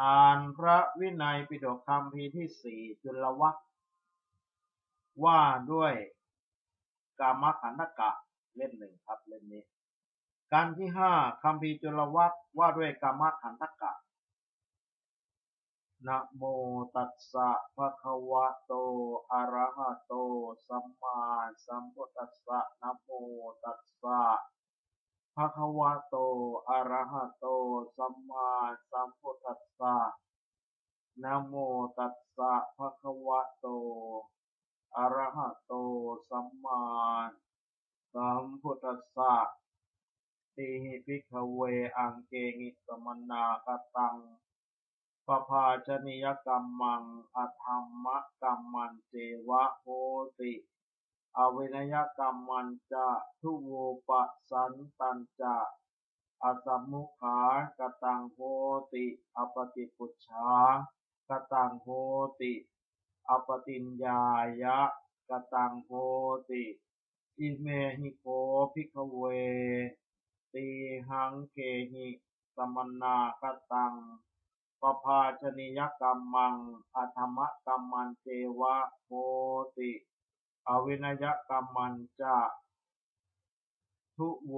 อ่านพระวินัยปิฎกคำพีที่สี่จุลวัคว่าด้วยกามขันธกะเล่มหนึ่งครับเล่มนี้การที่ห้าคำพีจุลวัคว่าด้วยกามขันธกะนะโมตัสสะภะคะวะโต อะระหะโต สัมมาสัมพุทธัสสะนะโมตัสสะ ภะคะวะโต อะระหะโต สัมมาสัมพุทธัสสะ นะโมตัสสะภะคะวะโต อะระหะโต สัมมาสัมพุทธัสสะ ติหิภิกขเว อังเกหิสมนาคตังปภาชนิยกรรมัง อธรรมกรรมันเจวะโหติ อเวนยกรรมันจะทุโวปสันตันจะอสัมมุขากตังโหติอปติปุชฌากตังโหติอปติญญายะกตังโหติอิเมหิโกภิกขเว ตีหังเกหิสมนาคตังปภาชนิยกรรมังอธรรมกรรมันเจวะโหติ อวินยกรรมันจะ ทุโว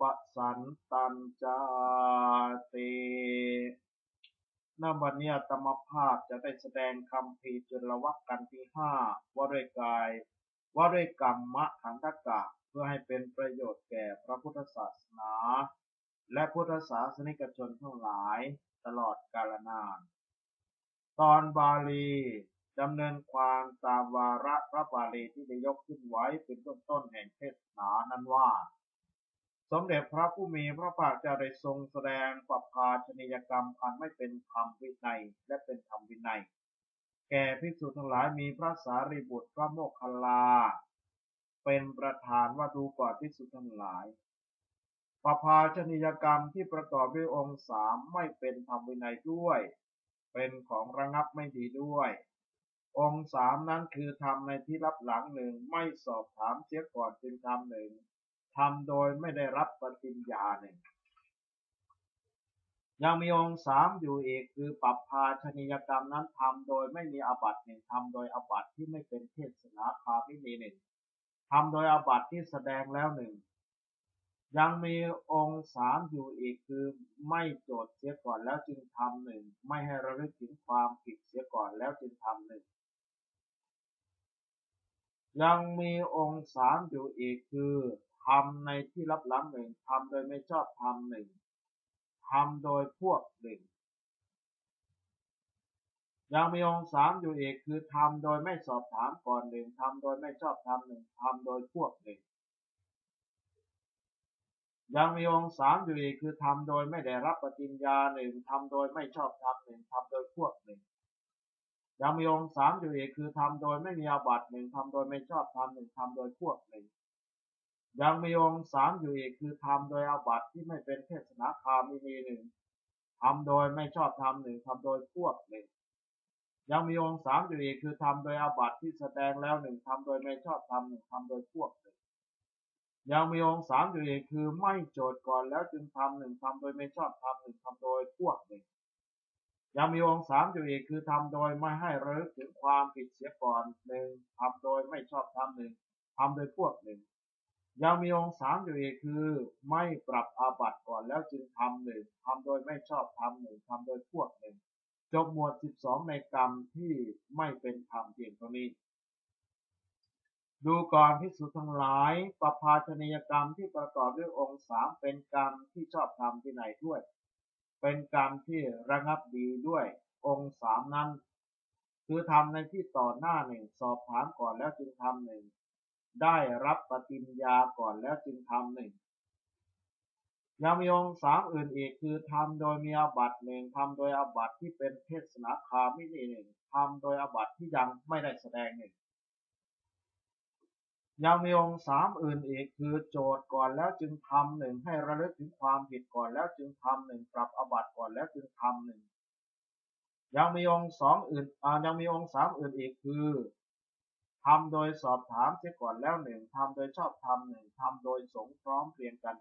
ปสันตันจาตินบันเนียตมภาพจะได้แสดงคำพีจุลวัคกันที่ห้าว่าด้วยกาย ว่าด้วยกรรมะขันธกะ เพื่อให้เป็นประโยชน์แก่พระพุทธศาสนา และพุทธศาสนิกชนทั้งหลายตลอดกาลนาน ตอนบาลี ดำเนินความตามวาระพระบาลีที่ได้ยกขึ้นไว้เป็นต้นต้นแห่งเทศนานั้นว่า สมเด็จพระผู้มีพระภาคเจ้าได้ทรงแสดงปภาชนียกรรมอันไม่เป็นธรรมวินัยและเป็นธรรมวินัย แก่ภิกษุทั้งหลายมีพระสารีบุตรพระโมคคัลลา เป็นประธานว่าดูก่อนภิกษุทั้งหลายปภาชนียกรรมที่ประกอบด้วยองค์สามไม่เป็นธรรมวินัยด้วย เป็นของระงับไม่ดีด้วย องค์สามนั้นคือทำในที่รับหลังหนึ่งไม่สอบถามเสียก่อนจึงทำหนึ่งทำโดยไม่ได้รับปฏิญญาหนึ่งยังมีองค์สามอยู่อีกคือปรับภาชนียกรรมนั้นทำโดยไม่มีอาบัติหนึ่งทำโดยอาบัติที่ไม่เป็นเทศนาคาไม่มีหนึ่งทำโดยอาบัติที่แสดงแล้วหนึ่งยังมีองค์สามอยู่อีกคือไม่โจทย์เสียก่อนแล้วจึงทำหนึ่งไม่ให้ระลึกถึงความผิดเสียก่อนแล้วจึงทำหนึ่ง ยังมีองค์สามอยู่อีกคือทำในที่รับลังหนึ่งทำโดยไม่ชอบทำหนึ่งทำโดยพวกหนึ่งยังมีองค์สามอยู่อีกคือทำโดยไม่สอบถามก่อนหนึ่งทำโดยไม่ชอบทำหนึ่งทำโดยพวกหนึ่งยังมีองค์สามอยู่อีกคือทำโดยไม่ได้รับปฏิญญาหนึ่งทำโดยไม่ชอบทำหนึ่งทำโดยพวกหนึ่ง ยังมีองค์สามอยู่อีก คือทำโดยไม่มีอาบัติหนึ่งทำโดยไม่ชอบทำหนึ่งทำโดยพวกหนึ่งยังมีองค์สามอยู่อีก คือทำโดยอาบัติที่ไม่เป็นเทศนาคามินีหนึ่งทำโดยไม่ชอบทำหนึ่งทำโดยพวกหนึ่งยังมีองค์สามอยู่อีก คือทำโดยอาบัติที่แสดงแล้วหนึ่งทำโดยไม่ชอบทำหนึ่งทำโดยพวกหนึ่งยังมีองค์สามอยู่อีก คือไม่โจทย์ก่อนแล้วจึงทำหนึ่งทำโดยไม่ชอบทำหนึ่งทำโดยพวกหนึ่ง ยังมีองค์สามอยู่อีกคือทำโดยไม่ให้ระลึกถึงความผิดเสียก่อนหนึ่งทำโดยไม่ชอบทำหนึ่งทำโดยพวกหนึ่งยังมีองค์สามอยู่อีกคือ ไม่ปรับอาบัติก่อนแล้วจึงทำหนึ่งทำโดยไม่ชอบทำหนึ่งทำโดยพวกหนึ่งจบหมวดสิบสองในกรรมที่ไม่เป็นธรรมเพียงเท่านี้ ดูก่อนพิสุทั้งหลายประภาชนียกรรมที่ประกอบด้วยองค์สามเป็นกรรมที่ชอบทำที่ไหนด้วย เป็นกรรมที่ระงับดีด้วยองค์สามนั้น คือทำในที่ต่อหน้าหนึ่งสอบถามก่อนแล้วจึงทำหนึ่งได้รับปฏิญญาก่อนแล้วจึงทำหนึ่งยังมีองค์สามอื่นอีกคือทำโดยมีอาบัตหนึ่งทำโดยอาบัตที่เป็นเทศนาคาไม่หนึ่งทำโดยอาบัตที่ยังไม่ได้แสดงหนึ่ง ยังมีองค์สามอื่นอีก คือโจทย์ก่อนแล้วจึงทำหนึ่งให้ระลึกถึงความผิดก่อนแล้วจึงทำหนึ่งปรับอบัตก่อนแล้วจึงทำหนึ่งยังมีองค์สองอื่นอยังมีองค์สามอื่นอีกคือทำโดยสอบถามเสียก่อนแล้วหนึ่งทำโดยชอบทำหนึ่งทำโดยสงพร้อมเพียงกัน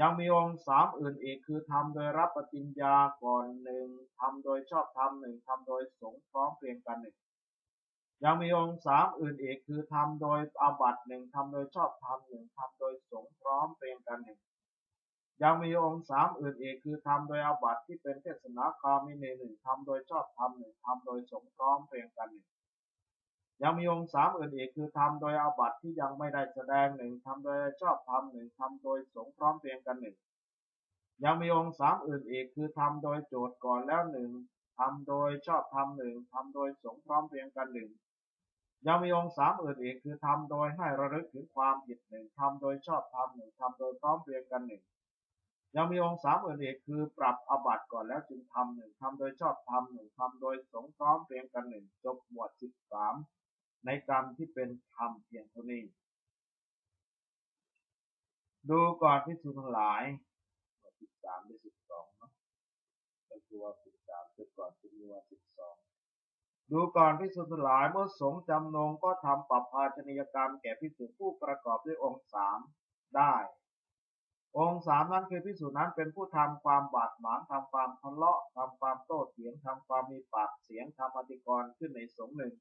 ยังมีองค์สามอื่นอีกคือทำโดยรับปฏิญญาก่อนหนึ่งทำโดยชอบทำหนึ่งทำโดยสงพร้อมเพรียงกันหนึ่ง ยังมีองค์สามอื่นอีก คือทำโดยอาบัตหนึ่งทำโดยชอบทำหนึ่งทำโดยสงพร้อมเพรียงกันหนึ่งยังมีองค์สามอื่นอีก คือทำโดยอาบัตที่เป็นเทศนาคามิเนหนึ่งทำโดยชอบทำหนึ่งทำโดยสงพร้อมเพรียงกันหนึ่งยังมีองค์สามอื่นอีกคือทำโดยอาบัติที่ยังไม่ได้แสดงหนึ่งทำโดยชอบทำหนึ่งทำโดยสงพร้อมเพรียงกันหนึ่งยังมีองค์สามอื่นอีกคือทำโดยโจทย์ก่อนแล้วหนึ่ง ทำโดยชอบทำหนึ่งทำโดยสงพร้อมเพียงกันหนึ่งยังมีองค์สามอื่นอีกคือทำโดยให้ระลึกถึงความผิดหนึ่งทำโดยชอบทำหนึ่งทำโดยพร้อมเพียงกันหนึ่งยังมีองค์สามอื่นอีกคือปรับอบัตก่อนแล้วจึงทำหนึ่งทำโดยชอบทำหนึ่งทำโดยสงพร้อมเพียงกันหนึ่งจบหมวดสิบสามในกรรมที่เป็นธรรมเพียงเท่านี้ ดูก่อนพิสูจน์ทั้งหลายหมวดสิบสามหรือสิบสองเนาะเป็นตัวสิบสามเป็นก่อนเป็นตัวสิบสอง ดูก่อนพิสูจน์ทั้งหลายเมื่อสงจำนงก็ทำปรับภาชนียกรรมแก่พิสูจน์ผู้ประกอบด้วยองค์สามได้ องค์สามนั้นคือพิสูจน์นั้นเป็นผู้ทำความบาดหมางทำความทะเลาะทำความโต้เถียงทำความมีปากเสียงทำอธิกรณ์ขึ้นในสงฆ์หนึ่ง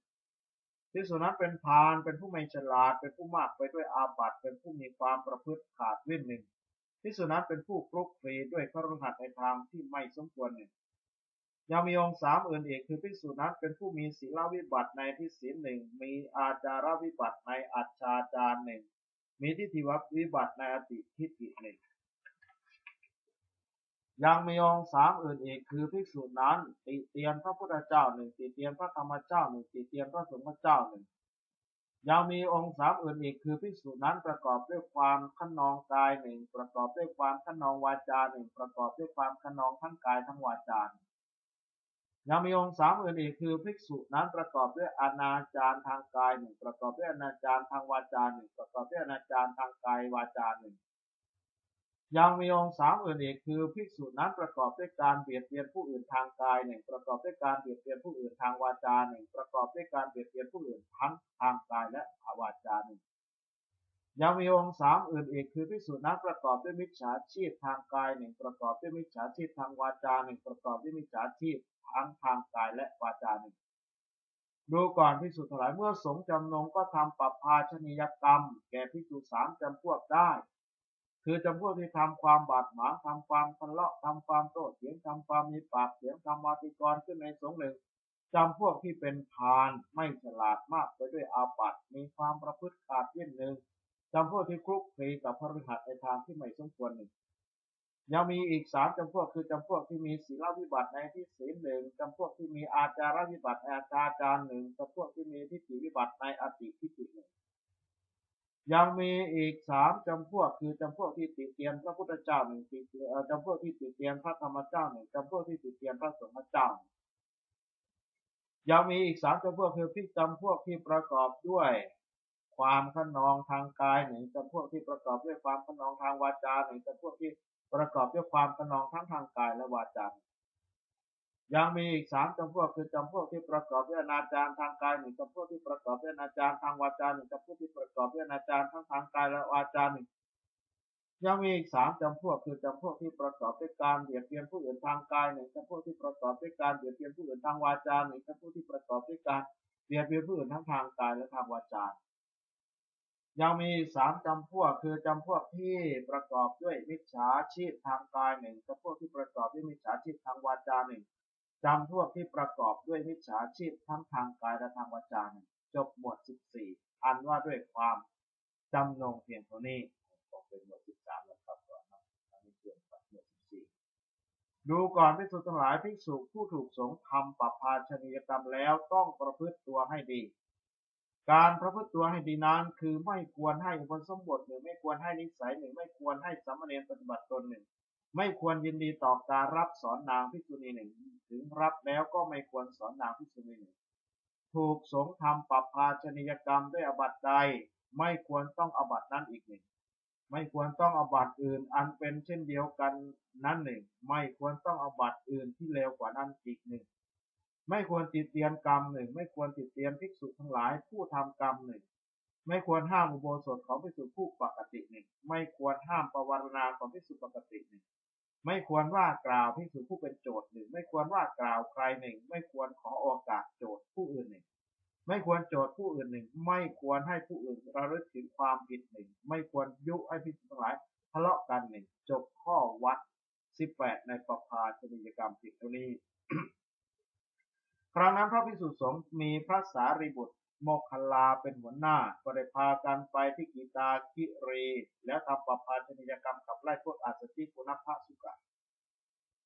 พิสูจนั้นเป็นพานเป็นผู้ไม่ฉลาด เป็นผู้มากไปด้วยอาบัติเป็นผู้มีความประพฤติขาดวิ่นหนึ่งพิสูจนั้นเป็นผู้คลุกคลีด้วยขรหัสในทางที่ไม่สมควรหนึ่ง ยังมีองค์สามอื่นอีก คือพิสูจนั้นเป็นผู้มีศีลวิบัติในที่ศีลหนึ่ง มีอาจารวิบัติในอัจฉาจารหนึ่ง มีทิฏฐิวัวิบัติในอติทิฏฐิหนึ่ง ยังมีองค์สามอื่นอีก คือภิกษุนั้นติเตียนพระพุทธเจ้าหนึ่งติเตียนพระธรรมเจ้าหนึ่งติเตียนพระสงฆ์เจ้าหนึ่ง ยังมีองค์สามอื่นอีก คือภิกษุนั้นประกอบด้วยความขนองกายหนึ่ง ประกอบด้วยความขนองวาจาหนึ่ง ประกอบด้วยความขนองทั้งกายทั้งวาจา ยังมีองค์สามอื่นอีกคือภิกษุนั้นประกอบด้วยอนาจารทางกายหนึ่งประกอบด้วยอนาจารทางวาจาหนึ่งประกอบด้วยอนาจารทางกายวาจาหนึ่งยังมีองค์สามอื่นอีกคือภิกษุนั้นประกอบด้วยการเบียดเบียนผู้อื่นทางกายหนึ่งประกอบด้วยการเบียดเบียนผู้อื่นทางวาจาหนึ่งประกอบด้วยการเบียดเบียนผู้อื่นทั้งทางกายและวาจาหนึ่ง ยังมีองค์สามอื่นอีกคือภิกษุนั้นประกอบด้วยมิจฉาชีพทางกายหนึ่งประกอบด้วยมิจฉาชีพทางวาจาหนึ่งประกอบด้วยมิจฉาชีพทั้งทางกายและวาจาหนึ่งดูก่อนภิกษุทั้งหลายเมื่อสงจำนงก็ทำปรับภาชนียกรรม แก่ภิกษุสามจำพวกได้ คือจำพวกที่ทำความบาดหมางทำความทะเลาะทำความโต้เถียงทำความมีปากเสียงทำวาติกรขึ้นในสงหนึ่งจำพวกที่เป็นพานไม่ฉลาดมากไปด้วยอาบัติมีความประพฤติขาดเยี่ยนหนึ่ง จำพวกที่คลุกคลีกับพระฤหัสในทางที่ไม่สมควรหนึ่งยังมีอีกสามจำพวกคือจำพวกที่มีศีลวิบัติในที่ศีลหนึ่งจำพวกที่มีอาจารวิบัติในอาจารจารหนึ่งจำพวกที่มีทิฏฐิวิบัติในอติทิฏฐิหนึ่งยังมีอีกสามจำพวกคือจำพวกที่ติเตียนพระพุทธเจ้าหนึ่งติจำพวกที่ติเตียนพระธรรมเจ้าหนึ่งจำพวกที่ติเตียนพระสงฆ์เจ้ายังมีอีกสามจำพวกคือพิจำพวกที่ประกอบด้วย ความขนองทางกายหนึ่งจำพวกที่ประกอบด้วยความขนองทางวาจาหนึ่งจำพวกที่ประกอบด้วยความขนองทั้งทางกายและวาจายังมีอีกสามจำพวกคือจำพวกที่ประกอบด้วยอนาจารทางกายหนึ่งจำพวกที่ประกอบด้วยอนาจารทางวาจาหนึ่งจำพวกที่ประกอบด้วยอนาจารทั้งทางกายและวาจาหนึ่งยังมีอีกสามจำพวกคือจำพวกที่ประกอบด้วยการเบียดเบียนผู้อื่นทางกายหนึ่งจำพวกที่ประกอบด้วยการเบียดเบียนผู้อื่นทางวาจาหนึ่งจำพวกที่ประกอบด้วยการเบียดเบียนผู้อื่นทั้งทางกายและทางวาจา ยังมีสามจำพวก คือจำพวกที่ประกอบด้วยมิจฉาชีพทางกายหนึ่งจำพวกที่ประกอบด้วยมิจฉาชีพทางวาจาหนึ่งจำพวกที่ประกอบด้วยมิจฉาชีพทั้งทางกายและทางวาจาหนึ่งจบหมวด14อันว่าด้วยความจำนงเพียงเท่านี้ก็เป็นหมวด13แล้วครับก่อนนะอันนี้เกี่ยวกับหมวด14ดูก่อนพิสุทั้งหลายภิกษุผู้ถูกสงฆ์ทำปรับภาชนียกรรมแล้วต้องประพฤติตัวให้ดี การประพฤติตัวให้ดีนั้น คือไม่ควรให้อุปสมบทหนึ่งไม่ควรให้นิสัยหนึ่งไม่ควรให้สามเณรปฏิบัติตนหนึ่ง ไม่ควรยินดีต่อการรับสอนนางพิษุณีหนึ่ง ถึงรับแล้วก็ไม่ควรสอนนางพิษุณีหนึ่ง ถูกสงทำปรับภาชนียกรรมด้วยอบัตใด ไม่ควรต้องอบัตนั้นอีกหนึ่ง ไม่ควรต้องอบัตอื่นอันเป็นเช่นเดียวกันนั้นหนึ่ง ไม่ควรต้องอบัตอื่นที่เลวกว่านั้นอีกหนึ่ง ไม่ควรติดเตียนกรรมหนึ่ง ไม่ควรติดเตียนภิกษุทั้งหลายผู้ทำกรรมหนึ่ง ไม่ควรห้ามอุโบสถของพิสุผู้ปกติหนึ่ง ไม่ควรห้ามปวารณาของพิสุปกติหนึ่ง ไม่ควรว่ากล่าวพิสุผู้เป็นโจทย์หนึ่ง ไม่ควรว่ากล่าวใครหนึ่ง ไม่ควรขอโอกาสโจทย์ผู้อื่นหนึ่ง ไม่ควรโจทย์ผู้อื่นหนึ่ง ไม่ควรให้ผู้อื่นระลึกถึงความผิดหนึ่ง ไม่ควรยุให้พิสุทั้งหลายทะเลาะกันหนึ่ง จบข้อวัดสิบแปดในปภาชนิยกรรมผิดเท่านี้ ครั้งนั้นพระพิสุสงฆ์มีพระสารีบุตรโมคคัลลาเป็นหัวหน้า ก็ได้พากันไปที่กีตาคิรีแล้วทำปภาชนิยกรรมกับไล่พวกอาสติปุณพสุกะ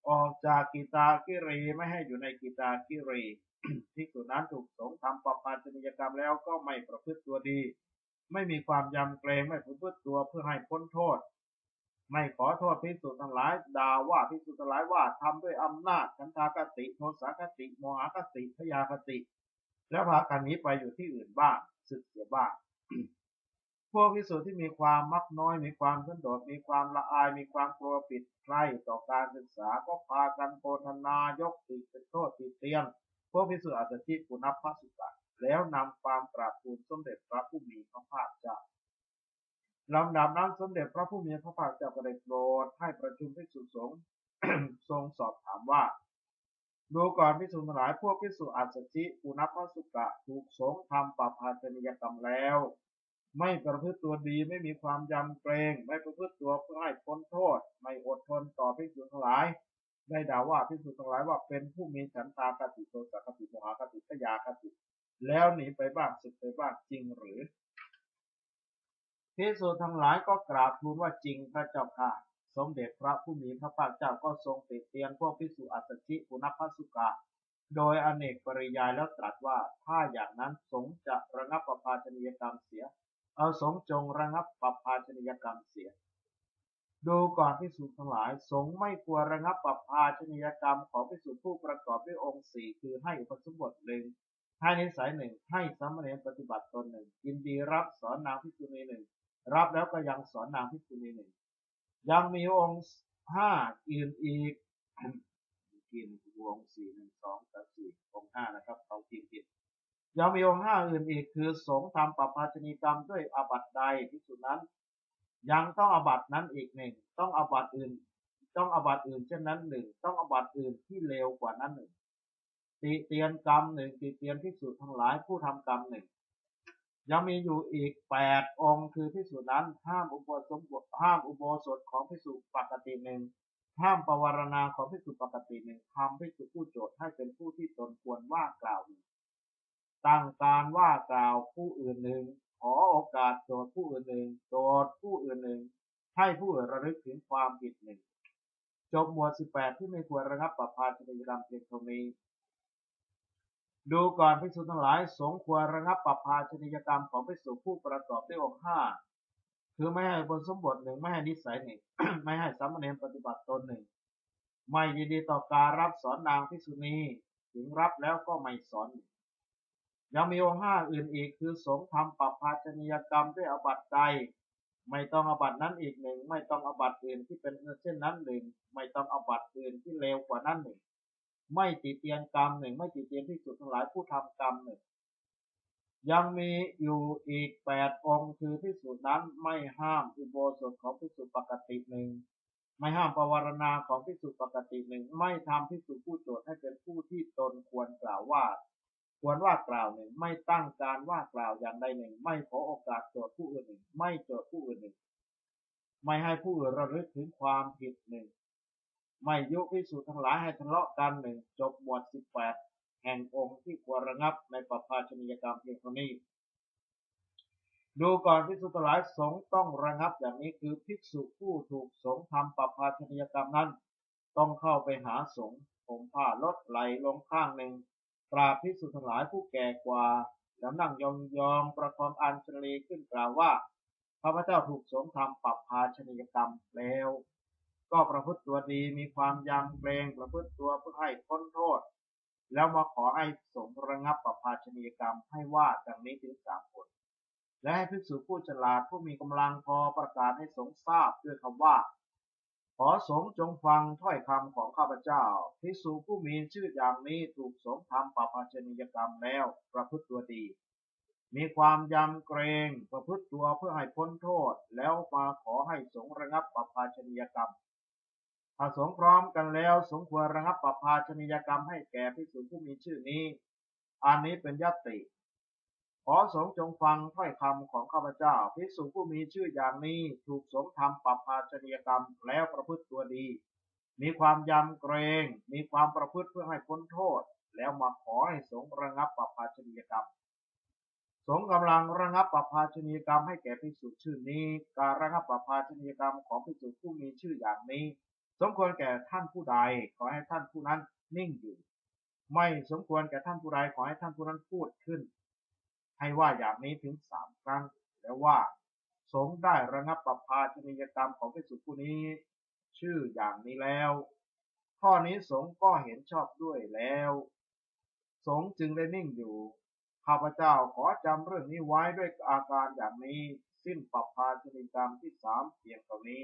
ออกจากกีตาคิรีไม่ให้อยู่ในกีตาคิรีที่สุนั้นถูกสงฆ์ทำปภาชนิยกรรมแล้วก็ไม่ประพฤติตัวดี ไม่มีความยำเกรงไม่ประพฤติตัวเพื่อให้พ้นโทษ ไม่ขอโทษพิสุทั้งหลายด่าว่าพิสุทั้งหลายว่าทำด้วยอำนาจฉันทากติโทสาคติโมหคติพยาคติ แล้วพากันนี้ไปอยู่ที่อื่นบ้างสึกเสียบ้างพวกพิสุที่มีความมักน้อย มีความสันโดษมีความละอายมีความกลัวปิดใคร่ต่อการศึกษาก็พากันโกธนายกติเป็นโทษติเตียนพวกพิสุอาจจะที่ปุณพสุกะแล้วนำความกราบทูลสมเด็จพระผู้มีพระภาคเจ้า ลำดับนั้นสมเด็จพระผู้มีพระภาคเจ้าก็ได้โปรดให้ประชุมพิสุสงฆ์ทรงสอบถามว่า ดูก่อนพิสุทั้งหลายพวกพิสุอัสสชิปุณพสุกะถูกสงฆ์ทำปภาชนิยกรรมแล้ว ไม่ประพฤติตัวดีไม่มีความยำเกรงไม่ประพฤติตัวเพื่อให้พ้นโทษ ไม่อดทนต่อพิสุทั้งหลาย ได้ด่าว่าพิสุทั้งหลายว่าเป็นผู้มีฉันทากติโทสะคติโมหคติพยาคติ แล้วหนีไปบ้างสึกไปบ้างจริงหรือ พิสุทั้งหลายก็กราบทูลว่าจริงพระเจ้าค่ะ สมเด็จพระผู้มีพระภาคเจ้าก็ทรงติดเตียนพวกพิสุอัสสชิปุณพสุกะ โดยอเนกปริยายแล้วตรัสว่าถ้าอย่างนั้นสงฆ์จะระงับประพาชนียกรรมเสีย เอาสงฆ์จงระงับประพาชนียกรรมเสีย ดูก่อนพิสุทั้งหลาย สงฆ์ไม่ควรระงับประพาชนียกรรมของพิสุผู้ประกอบด้วยองค์สี่คือให้อุปสมบทหนึ่งให้นิสัยหนึ่งให้สามเณรปฏิบัติตนหนึ่งยินดีรับสอนนางพิสุณีหนึ่ง รับแล้วก็ยังสอนนางพิสุณีหนึ่งยังมีองค์ห้าอื่นอีกกินวงสี่หนึ่งสองสามสี่องค์ห้านะครับเขาพิมพ์ผิดยังมีองค์ห้าอื่นอีกคือสงฆ์ทำปภาชนีกรรมด้วยอาบัติใดที่สุดนั้น ยังต้องอาบัตินั้นอีกหนึ่งต้องอาบัติอื่น ต้องอาบัติอื่นเช่นนั้นหนึ่งต้องอาบัติอื่นที่เลวกว่านั้นหนึ่งติเตียนกรรมหนึ่งติเตียนพิสูจน์ทั้งหลายผู้ทำกรรมหนึ่ง ยังมีอยู่อีกแปดองค์ คือพิสูจน์นั้น ห้ามอุโบสถห้ามอุโบสถของพิสูจน์ปกติหนึ่ง ห้ามปวารณาของพิสุปกติหนึ่งทำพิสุผู้โจทย์ให้เป็นผู้ที่ตนควรว่ากล่าวหนึ่งตั้งการว่ากล่าวผู้อื่นหนึ่ง ขอโอกาสโจทย์ผู้อื่นหนึ่ง โจทย์ผู้อื่นหนึ่ง ให้ผู้อื่นระลึกถึงความผิดหนึ่ง จบหมวดสิบแปดที่ไม่ควรระงับปภาชนิยกรรมเพียงเท่านี้ ดูก่อนพิสุทั้งหลาย สงควรระงับปภาชนิยกรรมของพิสุผู้ประกอบด้วยองค์ห้าคือไม่ให้บนสมบทหนึ่งไม่ให้นิสัยหนึ่งไม่ให้สามเณรปฏิบัติตนหนึ่ง ไม่ยินดีต่อการรับสอนนางพิสุณีถึงรับแล้วก็ไม่สอน ยังมีองค์ห้าอื่นอีกคือสงทำปรับภาชนียกรรมด้วยอบัตใดไม่ต้องอบัตนั้นอีกหนึ่ง ไม่ต้องอบัตอื่นที่เป็นเช่นนั้นหนึ่ง ไม่ต้องอบัตอื่นที่เลวกว่านั้นหนึ่ง ไม่ติเตียนกรรมหนึ่ง ไม่ติเตียนที่สุดทั้งหลายผู้ทำกรรมหนึ่ง ยังมีอยู่อีกแปดองค์คือพิสูจน์นั้นไม่ห้ามอุโบสถของพิสูจน์ปกติหนึ่งไม่ห้ามปวารณาของพิสูจน์ปกติหนึ่ง ไม่ทำพิสูจน์ผู้โจทย์ให้เป็นผู้ที่ตนควรกล่าวว่า ควรว่ากล่าวหนึ่ง ไม่ตั้งการว่ากล่าวอย่างใดหนึ่ง ไม่ขอโอกาสโจทย์ผู้อื่นหนึ่ง ไม่โจทย์ผู้อื่นหนึ่ง ไม่ให้ผู้อื่นระลึกถึงความผิดหนึ่ง ไม่ยุพิสูจทั้งหลายให้ทะเลาะกันหนึ่งจบหมวดสิบแปดแห่งองค์ที่ควรระงับในปภาชนียกรรมเพียงเท่านี้ ดูก่อนภิกษุทั้งหลายสงต้องระงับอย่างนี้คือภิกษุผู้ถูกสงทำปภาชนียกรรมนั้น ต้องเข้าไปหาสงผมผ้าลดไหลลงข้างหนึ่งกราบภิกษุทั้งหลายผู้แก่กว่าแล้วนั่งยองยองประคองอัญชลีขึ้นกล่าวว่าข้าพเจ้าถูกสงทำปภาชนียกรรมแล้ว ก็ประพฤติตัวดีมีความยำเกรงประพฤติตัวเพื่อให้พ้นโทษ แล้วมาขอให้สงระงับประภาชนียกรรมให้ว่าดังนี้ถึงสามคนและให้ภิกษุผู้ฉลาดผู้มีกำลังพอประกาศให้สงทราบด้วยคำว่า ขอสงจงฟังถ้อยคำของข้าพเจ้าภิกษุผู้มีชื่ออย่างนี้ถูกสงทำปภาชนียกรรมแล้วประพฤติตัวดี มีความยำเกรงประพฤติตัวเพื่อให้พ้นโทษ แล้วมาขอให้สงระงับปภาชนียกรรม ถ้าสงฆ์พร้อมกันแล้วสมควรระงับประภาชนียกรรมให้แก่ภิกษุผู้มีชื่อนี้ อันนี้เป็นยตติ ขอสงจงฟังถ้อยคำของข้าพเจ้าภิกษุผู้มีชื่ออย่างนี้ถูกสงทำปภาชนียกรรมแล้วประพฤติตัวดี มีความยำเกรง มีความประพฤติเพื่อให้พ้นโทษ แล้วมาขอให้สงระงับปภาชนียกรรมสงกำลังระงับปภาชนียกรรมให้แก่ภิกษุชื่อนี้ การระงับปภาชนียกรรมของภิกษุผู้มีชื่ออย่างนี้ สมควรแก่ท่านผู้ใดขอให้ท่านผู้นั้นนิ่งอยู่ ไม่สมควรแก่ท่านผู้ใดขอให้ท่านผู้นั้นพูดขึ้น ให้ว่าอย่างนี้ถึงสามครั้ง แล้วว่า สงได้ระงับปภาชนียกรรมของภิกษุผู้นี้ ชื่ออย่างนี้แล้ว ข้อนี้สงก็เห็นชอบด้วยแล้ว สงจึงได้นิ่งอยู่ข้าพเจ้าขอจำเรื่องนี้ไว้ด้วยอาการอย่างนี้ สิ้นปภาชนียกรรมที่สามเพียงเท่านี้